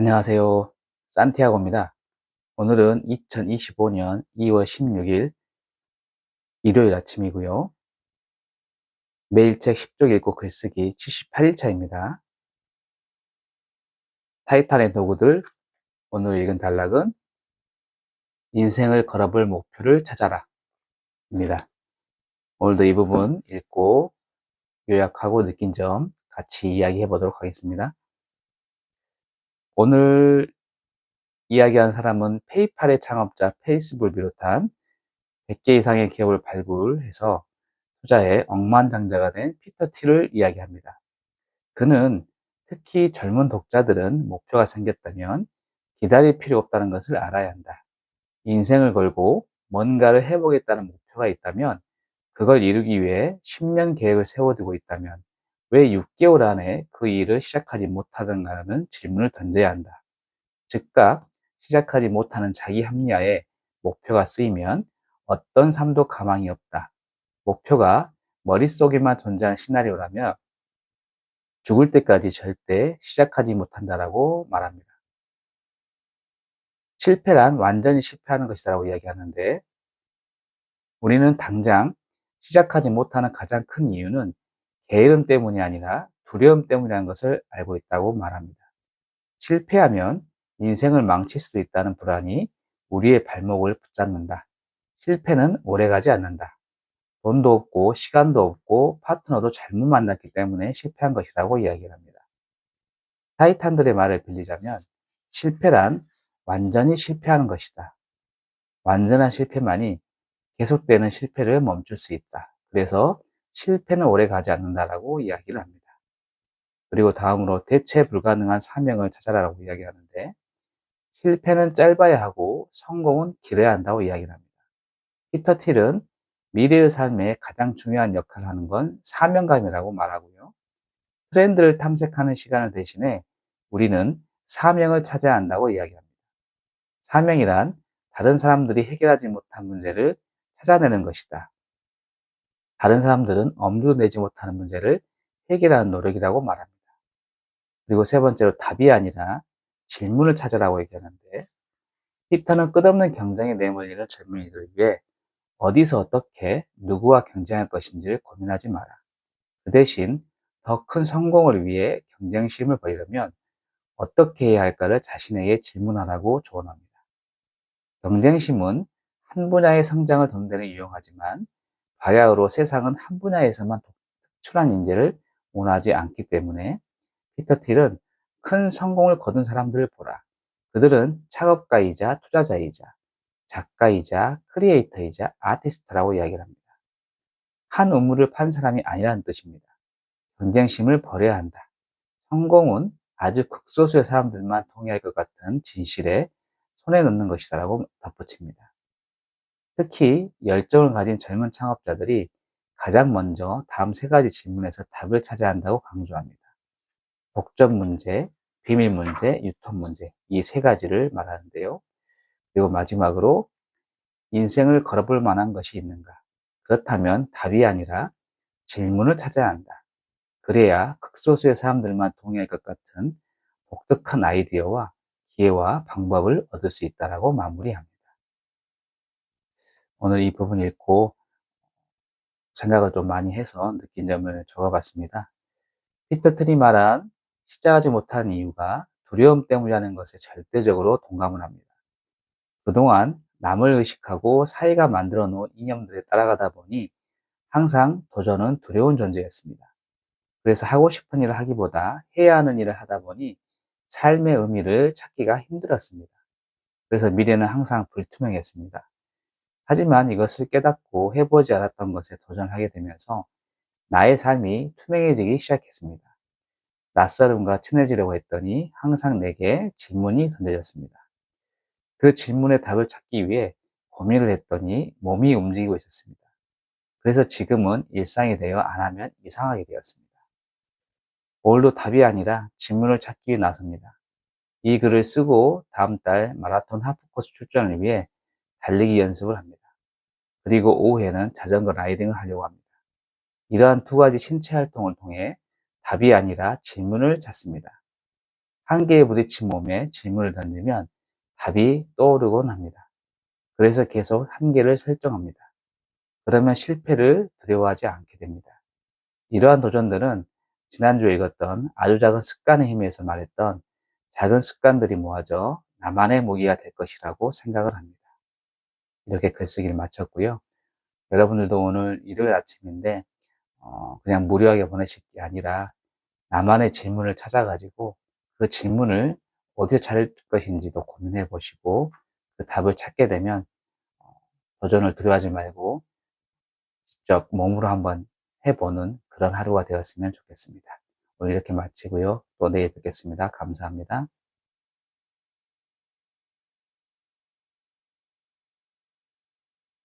안녕하세요. 산티아고입니다. 오늘은 2025년 2월 16일 일요일 아침이고요. 매일 책 10쪽 읽고 글쓰기 78일차입니다. 타이탄의 도구들 오늘 읽은 단락은 인생을 걸어볼 목표를 찾아라 입니다. 오늘도 이 부분 읽고 요약하고 느낀 점 같이 이야기해 보도록 하겠습니다. 오늘 이야기한 사람은 페이팔의 창업자 페이스북을 비롯한 100개 이상의 기업을 발굴해서 투자에 억만장자가 된 피터 티를 이야기합니다. 그는 특히 젊은 독자들은 목표가 생겼다면 기다릴 필요 없다는 것을 알아야 한다. 인생을 걸고 뭔가를 해보겠다는 목표가 있다면 그걸 이루기 위해 10년 계획을 세워두고 있다면 왜 6개월 안에 그 일을 시작하지 못하던가라는 질문을 던져야 한다. 즉각 시작하지 못하는 자기 합리화에 목표가 쓰이면 어떤 삶도 가망이 없다. 목표가 머릿속에만 존재하는 시나리오라면 죽을 때까지 절대 시작하지 못한다라고 말합니다. 실패란 완전히 실패하는 것이라고 이야기하는데 우리는 당장 시작하지 못하는 가장 큰 이유는 게으름 때문이 아니라 두려움 때문이라는 것을 알고 있다고 말합니다. 실패하면 인생을 망칠 수도 있다는 불안이 우리의 발목을 붙잡는다. 실패는 오래가지 않는다. 돈도 없고 시간도 없고 파트너도 잘못 만났기 때문에 실패한 것이라고 이야기를 합니다. 타이탄들의 말을 빌리자면 실패란 완전히 실패하는 것이다. 완전한 실패만이 계속되는 실패를 멈출 수 있다. 그래서 실패는 오래 가지 않는다라고 이야기를 합니다. 그리고 다음으로 대체 불가능한 사명을 찾아라라고 이야기하는데 실패는 짧아야 하고 성공은 길어야 한다고 이야기를 합니다. 피터 틸은 미래의 삶에 가장 중요한 역할을 하는 건 사명감이라고 말하고요. 트렌드를 탐색하는 시간을 대신에 우리는 사명을 찾아야 한다고 이야기합니다. 사명이란 다른 사람들이 해결하지 못한 문제를 찾아내는 것이다. 다른 사람들은 엄두도 내지 못하는 문제를 해결하는 노력이라고 말합니다. 그리고 세 번째로 답이 아니라 질문을 찾으라고 얘기하는데 피터는 끝없는 경쟁에 내몰리는 젊은이들을 위해 어디서 어떻게 누구와 경쟁할 것인지를 고민하지 마라. 그 대신 더 큰 성공을 위해 경쟁심을 벌이려면 어떻게 해야 할까를 자신에게 질문하라고 조언합니다. 경쟁심은 한 분야의 성장을 돕는 데 유용하지만 바야흐로 세상은 한 분야에서만 특출한 인재를 원하지 않기 때문에 피터 틸은 큰 성공을 거둔 사람들을 보라. 그들은 창업가이자 투자자이자 작가이자 크리에이터이자 아티스트라고 이야기를 합니다. 한 우물을 판 사람이 아니라는 뜻입니다. 경쟁심을 버려야 한다. 성공은 아주 극소수의 사람들만 통해할 것 같은 진실에 손에 넣는 것이다라고 덧붙입니다. 특히 열정을 가진 젊은 창업자들이 가장 먼저 다음 세 가지 질문에서 답을 찾아야 한다고 강조합니다. 독점 문제, 비밀 문제, 유통 문제 이 세 가지를 말하는데요. 그리고 마지막으로 인생을 걸어볼 만한 것이 있는가? 그렇다면 답이 아니라 질문을 찾아야 한다. 그래야 극소수의 사람들만 동의할 것 같은 독특한 아이디어와 기회와 방법을 얻을 수 있다라고 마무리합니다. 오늘 이 부분 읽고 생각을 좀 많이 해서 느낀 점을 적어봤습니다. 피터 트리 말한 시작하지 못한 이유가 두려움 때문이라는 것에 절대적으로 동감을 합니다. 그동안 남을 의식하고 사회가 만들어 놓은 이념들에 따라가다 보니 항상 도전은 두려운 존재였습니다. 그래서 하고 싶은 일을 하기보다 해야 하는 일을 하다 보니 삶의 의미를 찾기가 힘들었습니다. 그래서 미래는 항상 불투명했습니다. 하지만 이것을 깨닫고 해보지 않았던 것에 도전하게 되면서 나의 삶이 투명해지기 시작했습니다. 낯설음과 친해지려고 했더니 항상 내게 질문이 던져졌습니다. 그 질문의 답을 찾기 위해 고민을 했더니 몸이 움직이고 있었습니다. 그래서 지금은 일상이 되어 안 하면 이상하게 되었습니다. 오늘도 답이 아니라 질문을 찾기 위해 나섭니다. 이 글을 쓰고 다음 달 마라톤 하프코스 출전을 위해 달리기 연습을 합니다. 그리고 오후에는 자전거 라이딩을 하려고 합니다. 이러한 두 가지 신체 활동을 통해 답이 아니라 질문을 찾습니다. 한계에 부딪힌 몸에 질문을 던지면 답이 떠오르곤 합니다. 그래서 계속 한계를 설정합니다. 그러면 실패를 두려워하지 않게 됩니다. 이러한 도전들은 지난주에 읽었던 아주 작은 습관의 힘에서 말했던 작은 습관들이 모아져 나만의 무기가 될 것이라고 생각을 합니다. 이렇게 글쓰기를 마쳤고요. 여러분들도 오늘 일요일 아침인데 어, 그냥 무료하게 보내실 게 아니라 나만의 질문을 찾아가지고 그 질문을 어디서 찾을 것인지도 고민해 보시고 그 답을 찾게 되면 어, 도전을 두려워하지 말고 직접 몸으로 한번 해보는 그런 하루가 되었으면 좋겠습니다. 오늘 이렇게 마치고요. 또 내일 뵙겠습니다. 감사합니다.